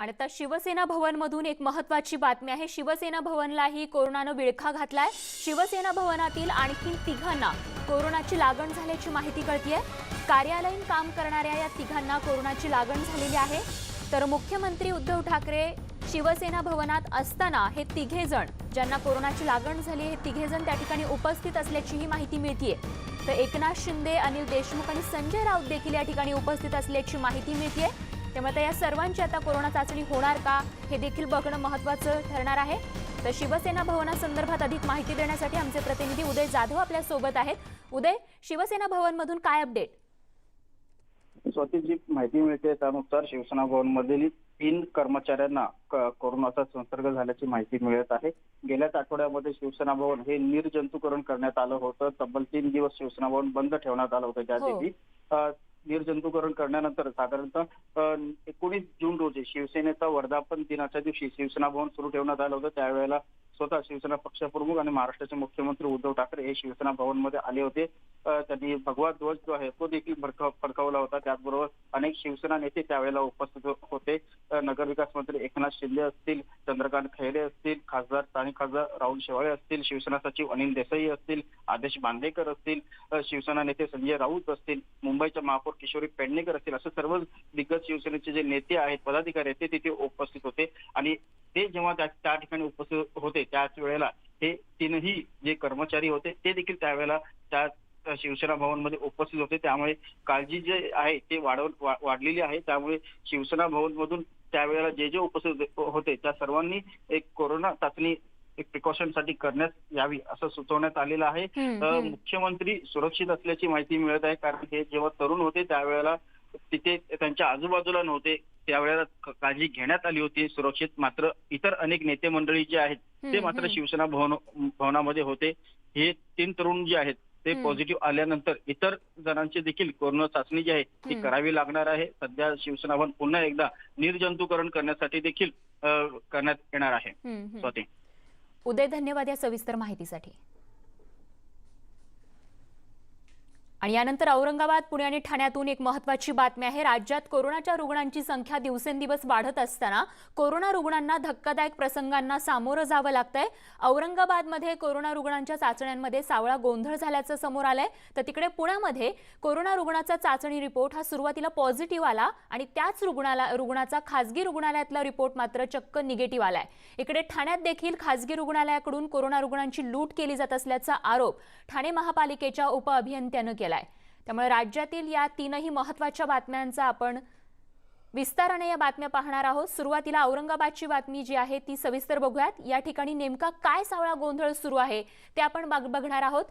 आणि आता शिवसेना भवनमधून एक महत्वाची बातमी आहे. शिवसेना भवनलाही कोरोनानं विळखा घातलाय. शिवसेना भवनातील आणखी तिघांना कोरोनाची लागण झाल्याची माहिती कळतीये. कार्यालयीन काम करणाऱ्या या तिघांना कोरोनाची लागण झालेली आहे. तर मुख्यमंत्री उद्धव ठाकरे शिवसेना भवनात असताना हे तिघे जण ज्यांना कोरोनाची लागण झाली हे तिघे जण त्या ठिकाणी उपस्थित असल्याचीही माहिती मिळतीये. तर एकनाथ शिंदे अनिल देशमुख आणि संजय राऊत देखील या ठिकाणी उपस्थित असल्याची माहिती मिळतीये. त्यामुळे आता या सर्वांची आता कोरोना चाचणी होणार का हे देखील बघणं महत्वाचं ठरणार आहे. तर शिवसेना भवनासंदर्भात अधिक माहिती देण्यासाठी आमचे प्रतिनिधी उदय जाधव आपल्यासोबत आहेत. उदय शिवसेना भवनमधून काय अपडेट स्वतः जी माहिती मिळते त्यानुसार शिवसेना भवन मधील तीन कर्मचाऱ्यांना कोरोनाचा संसर्ग झाल्याची माहिती मिळत आहे. गेल्याच आठवड्यामध्ये शिवसेना भवन हे निर्जंतुकरण करण्यात आलं होतं. तब्बल तीन दिवस शिवसेना भवन बंद ठेवण्यात आलं होतं. हो. दिवशी अ, निर्जंतुकरण करण्यानंतर साधारणतः एकोणीस जून रोजी शिवसेनेचा वर्धापन दिनाच्या दिवशी शिवसेना भवन सुरू ठेवण्यात आलं होतं. त्यावेळेला स्वतः शिवसेना पक्षप्रमुख आणि महाराष्ट्राचे मुख्यमंत्री उद्धव ठाकरे हे शिवसेना भवनमध्ये आले होते. त्यांनी भगवा ध्वज जो आहे तो देखील फडकावला होता. त्याचबरोबर अनेक शिवसेना नेते त्यावेळेला उपस्थित हो-, होते. नगरविकास मंत्री एकनाथ शिंदे असतील चंद्रकांत खैरे असतील खासदार स्थानिक खासदार राहुल शेवाळे असतील शिवसेना सचिव अनिल देसाई असतील आदेश बांदेकर असतील शिवसेना नेते संजय राऊत असतील मुंबईच्या महापौर किशोरी पेडणेकर असतील असे सर्व दिग्गज शिवसेनेचे जे नेते आहेत पदाधिकारी आहेत ते तिथे उपस्थित होते. आणि ते जेव्हा त्या त्या ठिकाणी उपस्थित होते त्याच वेळेला हे तीनही जे कर्मचारी होते ते देखील त्यावेळेला त्या शिवसेना भवनमध्ये उपस्थित होते. त्यामुळे काळजी जे आहे ते वाढव वाढलेली आहे. त्यामुळे शिवसेना भवन मधून त्यावेळेला जे जे उपस्थित होते त्या सर्वांनी एक कोरोना चाचणी एक प्रिकॉशनसाठी करण्यात यावी असं सुचवण्यात आलेलं आहे. मुख्यमंत्री सुरक्षित असल्याची माहिती मिळत आहे. कारण हे जेव्हा तरुण होते त्यावेळेला तिथे त्यांच्या आजूबाजूला नव्हते. त्यावेळेला काळजी घेण्यात आली होती. सुरक्षित मात्र इतर अनेक नेते मंडळी जे आहेत ते मात्र. शिवसेना भवन भवनामध्ये होते. हे तीन तरुण जे आहेत ते. पॉझिटिव्ह आल्यानंतर इतर जणांची देखील कोरोना चाचणी जी आहे ती. करावी लागणार आहे सध्या शिवसेना भवन पुन्हा एकदा निर्जंतुकरण करण्यासाठी देखील करण्यात येणार आहे. स्वाती उदय धन्यवाद या सविस्तर माहितीसाठी आणि यानंतर औरंगाबाद पुणे आणि ठाण्यातून एक महत्वाची बातमी आहे. राज्यात कोरोनाच्या रुग्णांची संख्या दिवसेंदिवस वाढत असताना कोरोना रुग्णांना धक्कादायक प्रसंगांना सामोरं जावं लागतंय. औरंगाबादमध्ये कोरोना रुग्णांच्या चाचण्यांमध्ये सावळा गोंधळ झाल्याचं समोर आलंय. तर तिकडे पुण्यामध्ये कोरोना रुग्णाचा चाचणी रिपोर्ट हा सुरुवातीला पॉझिटिव्ह आला आणि त्याच रुग्णाला रुग्णाचा खासगी रुग्णालयातला रिपोर्ट मात्र चक्क निगेटिव्ह आलाय. इकडे ठाण्यात देखील खासगी रुग्णालयाकडून कोरोना रुग्णांची लूट केली जात असल्याचा आरोप ठाणे महापालिकेच्या उपअभियंत्यानं केलाय त्यामुळे राज्यातील या तीनही महत्त्वाच्या बातम्यांचा आपण विस्ताराने या बातम्या पाहणार आहोत. सुरुवातीला औरंगाबादची बातमी जी आहे ती सविस्तर बघूयात. या ठिकाणी नेमका काय सावळा गोंधळ सुरू आहे ते आपण बघ- बघणार आहोत.